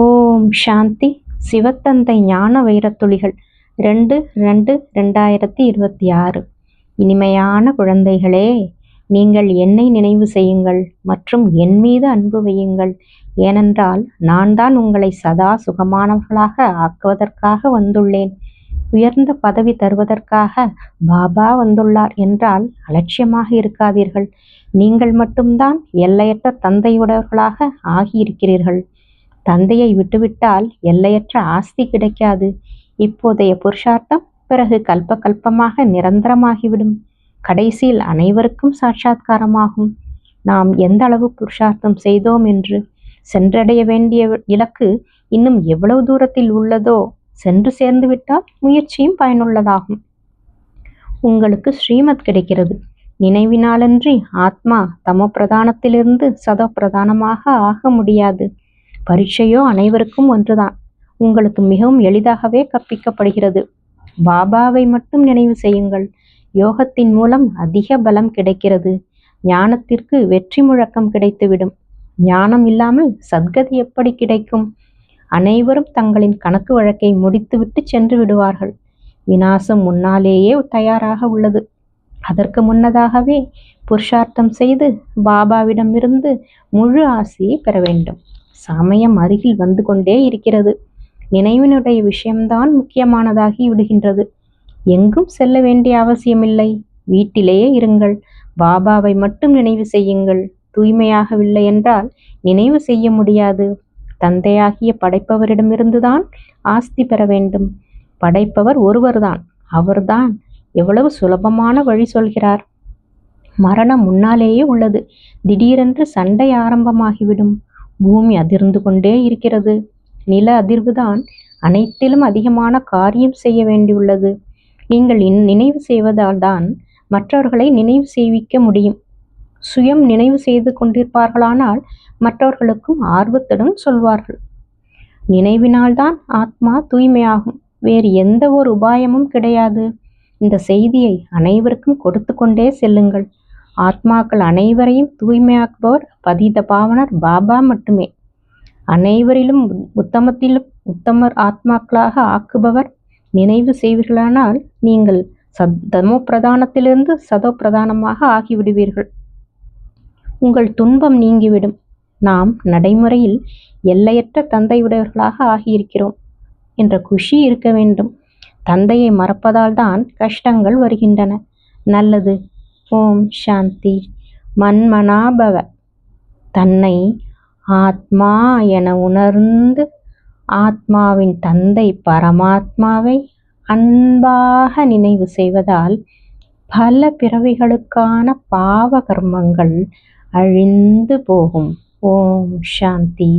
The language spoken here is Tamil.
ஓம் சாந்தி. சிவத்தந்தை ஞான வைரத்துளிகள். ரெண்டு ரெண்டு ரெண்டாயிரத்தி இருபத்தி ஆறு இனிமையான குழந்தைகளே நீங்கள் என்னை நினைவு செய்யுங்கள் மற்றும் என் மீது அன்பு வையுங்கள். ஏனென்றால் நான் தான் உங்களை சதா சுகமானவர்களாக ஆக்குவதற்காக வந்துள்ளேன். உயர்ந்த பதவி தருவதற்காக பாபா வந்துள்ளார் என்றால் அலட்சியமாக இருக்காதீர்கள். நீங்கள் மட்டும்தான் எல்லையற்ற தந்தையுடையவர்களாக ஆகியிருக்கிறீர்கள். தந்தையை விட்டுவிட்டால் எல்லையற்ற ஆஸ்தி கிடைக்காது. இப்போதைய புருஷார்த்தம் பிறகு கல்ப கல்பமாக நிரந்தரமாகிவிடும். கடைசியில் அனைவருக்கும் சாட்சாத்காரமாகும். நாம் எந்த அளவு புருஷார்த்தம் செய்தோம் என்று சென்றடைய வேண்டிய இலக்கு இன்னும் எவ்வளவு தூரத்தில் உள்ளதோ சென்று சேர்ந்து விட்டால் முயற்சியும் பயனுள்ளதாகும். உங்களுக்கு ஸ்ரீமத் கிடைக்கிறது. நினைவினாலன்றி ஆத்மா தமோ பிரதானத்திலிருந்து சதோ பிரதானமாக ஆக முடியாது. பரீட்சையோ அனைவருக்கும் ஒன்றுதான். உங்களுக்கு மிகவும் எளிதாகவே கற்பிக்கப்படுகிறது. பாபாவை மட்டும் நினைவு செய்யுங்கள். யோகத்தின் மூலம் அதிக பலம் கிடைக்கிறது. ஞானத்திற்கு வெற்றி முழக்கம் கிடைத்துவிடும். ஞானம் இல்லாமல் சத்கதி எப்படி கிடைக்கும்? அனைவரும் தங்களின் கணக்கு வழக்கை முடித்துவிட்டு சென்று விடுவார்கள். வினாசம் முன்னாலேயே தயாராக உள்ளது. அதற்கு முன்னதாகவே புருஷார்த்தம் செய்து பாபாவிடமிருந்து முழு ஆசையை பெற வேண்டும். சமயம் அருகில் வந்து கொண்டே இருக்கிறது. நினைவினுடைய விஷயம்தான் முக்கியமானதாகி விடுகின்றது. எங்கும் செல்ல வேண்டிய அவசியமில்லை. வீட்டிலேயே இருங்கள். பாபாவை மட்டும் நினைவு செய்யுங்கள். தூய்மையாகவில்லை என்றால் நினைவு செய்ய முடியாது. தந்தையாகிய படைப்பவரிடமிருந்துதான் ஆஸ்தி பெற வேண்டும். படைப்பவர் ஒருவர்தான். அவர்தான் எவ்வளவு சுலபமான வழி சொல்கிறார். மரணம் முன்னாலேயே உள்ளது. திடீரென்று சண்டை ஆரம்பமாகிவிடும். பூமி அதிர்ந்து கொண்டே இருக்கிறது. நில அதிர்வுதான் அனைத்திலும் அதிகமான காரியம் செய்ய வேண்டியுள்ளது. நீங்கள் நினைவு செய்வதால் தான் மற்றவர்களை நினைவு செய்விக்க முடியும். சுயம் நினைவு செய்து கொண்டிருப்பார்களானால் மற்றவர்களுக்கும் ஆர்வத்துடன் சொல்வார்கள். நினைவினால்தான் ஆத்மா தூய்மையாகும். வேறு எந்த ஒரு உபாயமும் கிடையாது. இந்த செய்தியை அனைவருக்கும் கொடுத்து கொண்டே செல்லுங்கள். ஆத்மாக்கள் அனைவரையும் தூய்மையாக்குபவர் பதித பாவனர் பாபா மட்டுமே. அனைவரிலும் உத்தமத்திலும் உத்தமர் ஆத்மாக்களாக ஆக்குபவர் நினைவு செய்வீர்களானால் நீங்கள் சத் தமோ பிரதானத்திலிருந்து சதோ பிரதானமாக ஆகிவிடுவீர்கள். உங்கள் துன்பம் நீங்கிவிடும். நாம் நடைமுறையில் எல்லையற்ற தந்தையுடையவர்களாக ஆகியிருக்கிறோம் என்ற குஷி இருக்க வேண்டும். தந்தையை மறப்பதால் தான் கஷ்டங்கள் வருகின்றன. நல்லது ஓம் சாந்தி. மன்மனாபவ. தன்னை ஆத்மா என உணர்ந்து ஆத்மாவின் தந்தை பரமாத்மாவை அன்பாக நினைவு செய்வதால் பல பிறவிகளுக்கான பாவ கர்மங்கள் அழிந்து போகும். ஓம் சாந்தி.